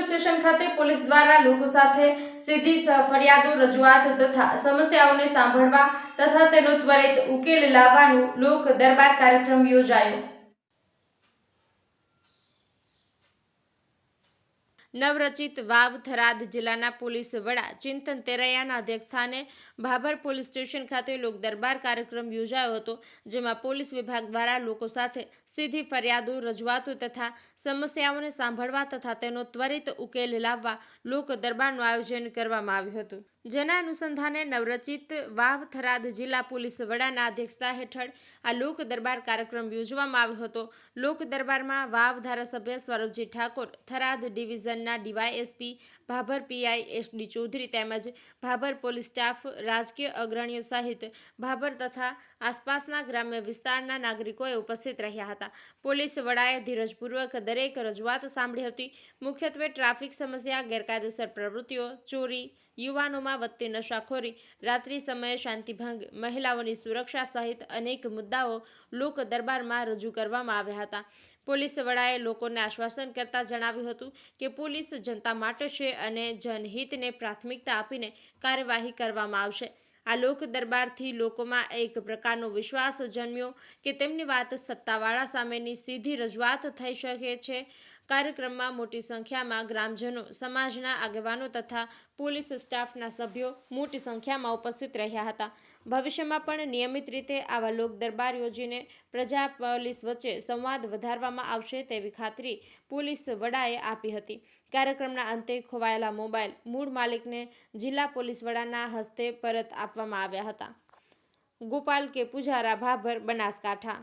Police station ખાતે police દ્વારા લોકો સાથે સીધી ફરિયાદો રજૂઆત તથા સમસ્યાઓને સાંભળવા તથા તેનો ત્વરિત ઉકેલ લાવવાનું લોક દરબાર કાર્યક્રમ યોજાયો. નવરચિત વાવ થરાદ જિલ્લાના પોલીસ વડા ચિંતન તેરૈયાના અધ્યક્ષસ્થાને ભાભર પોલીસ સ્ટેશન ખાતે લોક દરબાર કાર્યક્રમ યોજાયો હતો, જેમાં પોલીસ વિભાગ દ્વારા લોકો સાથે સીધી ફરિયાદો રજૂઆતો તથા સમસ્યાઓને સાંભળવા તથા તેનો ત્વરિત ઉકેલ લાવવા લોક દરબારનું આયોજન કરવામાં આવ્યું હતું. જેના અનુસંધાને નવરચિત વાવ થરાદ જિલ્લા પોલીસ વડાના અધ્યક્ષતા હેઠળ આ લોક દરબાર કાર્યક્રમ યોજવામાં આવ્યો હતો. લોક દરબારમાં વાવ ધારાસભ્ય સ્વરૂપજી ઠાકોર, થરાદ ડિવિઝનના DYSP Bhabhar PI SD Chaudhary તેમજ ભાભર પોલીસ સ્ટાફ, રાજકીય અગ્રણીઓ સહિત ભાભર તથા આસપાસના ગ્રામ્ય વિસ્તારના નાગરિકોએ ઉપસ્થિત રહ્યા હતા. પોલીસ વડાએ ધીરજપૂર્વક દરેક રજૂઆત સાંભળી હતી. મુખ્યત્વે ટ્રાફિક સમસ્યા, ગેરકાયદેસર પ્રવૃત્તિઓ, ચોરી યુવાનોમાં વધતી નશાખોરી, રાત્રિ સમયે શાંતિભંગ, મહિલાઓની સુરક્ષા સહિત અનેક મુદ્દાઓ લોક દરબારમાં રજૂ કરવામાં આવ્યા હતા. પોલીસ વડાએ લોકોને આશ્વાસન કરતા જણાવ્યું હતું કે પોલીસ જનતા માટે છે અને જનહિતને પ્રાથમિકતા આપીને કાર્યવાહી કરવામાં આવશે. આ લોક દરબારથી લોકોમાં એક પ્રકારનો વિશ્વાસ જન્મ્યો કે તેમની વાત સત્તાવાળા સામેની સીધી રજૂઆત થઈ શકે છે. કાર્યક્રમમાં મોટી સંખ્યામાં ગ્રામજનો, સમાજના આગેવાનો તથા પોલીસ સ્ટાફના સભ્યો મોટી સંખ્યામાં ઉપસ્થિત રહ્યા હતા. ભવિષ્યમાં પણ નિયમિત રીતે આવા લોક દરબાર યોજીને પ્રજા પોલીસ વચ્ચે સંવાદ વધારવામાં આવશે તેવી ખાતરી પોલીસ વડાએ આપી હતી. કાર્યક્રમના અંતે ખોવાયેલા મોબાઈલ મૂળ માલિકને જિલ્લા પોલીસ વડાના હસ્તે પરત આપવામાં આવ્યા હતા. ગોપાલ કે પૂજારા, ભાભર, બનાસકાંઠા.